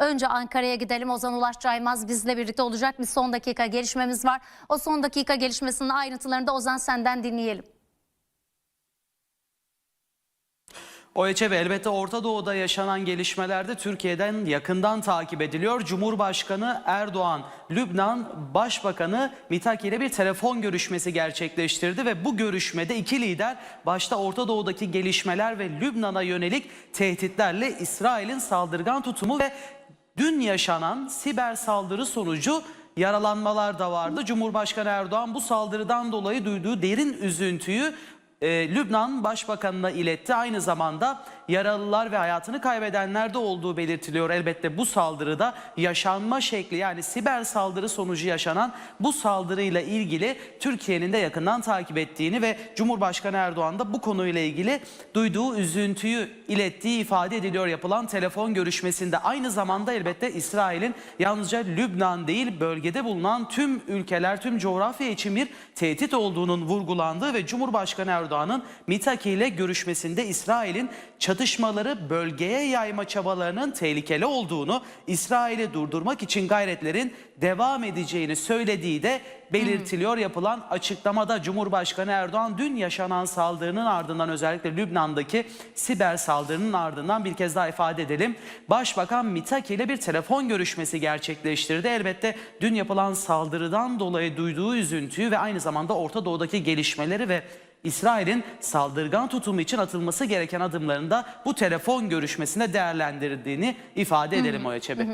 Önce Ankara'ya gidelim. Ozan Ulaş Caymaz bizle birlikte olacak. Bir son dakika gelişmemiz var. O son dakika gelişmesinin ayrıntılarını da Ozan senden dinleyelim. OEÇ elbette Orta Doğu'da yaşanan gelişmelerde Türkiye'den yakından takip ediliyor. Cumhurbaşkanı Erdoğan, Lübnan Başbakanı Mitaki ile bir telefon görüşmesi gerçekleştirdi ve bu görüşmede iki lider başta Orta Doğu'daki gelişmeler ve Lübnan'a yönelik tehditlerle İsrail'in saldırgan tutumu ve dün yaşanan siber saldırı sonucu yaralanmalar da vardı. Cumhurbaşkanı Erdoğan bu saldırıdan dolayı duyduğu derin üzüntüyü e, Lübnan Başbakanı'na iletti. Aynı zamanda yaralılar ve hayatını kaybedenler de olduğu belirtiliyor. Elbette bu saldırıda yaşanma şekli yani siber saldırı sonucu yaşanan bu saldırıyla ilgili Türkiye'nin de yakından takip ettiğini ve Cumhurbaşkanı Erdoğan da bu konuyla ilgili duyduğu üzüntüyü ilettiği ifade ediliyor yapılan telefon görüşmesinde. Aynı zamanda elbette İsrail'in yalnızca Lübnan değil bölgede bulunan tüm ülkeler, tüm coğrafya için bir tehdit olduğunun vurgulandığı ve Cumhurbaşkanı Erdoğan'ın Mitaki ile görüşmesinde İsrail'in çatışmaları bölgeye yayma çabalarının tehlikeli olduğunu, İsrail'i durdurmak için gayretlerin devam edeceğini söylediği de belirtiliyor. Yapılan açıklamada Cumhurbaşkanı Erdoğan dün yaşanan saldırının ardından özellikle Lübnan'daki siber saldırının ardından bir kez daha ifade edelim. Başbakan Mitaki ile bir telefon görüşmesi gerçekleştirdi. Elbette dün yapılan saldırıdan dolayı duyduğu üzüntüyü ve aynı zamanda Orta Doğu'daki gelişmeleri ve İsrail'in saldırgan tutumu için atılması gereken adımlarında bu telefon görüşmesinde değerlendirdiğini ifade edelim o Bey.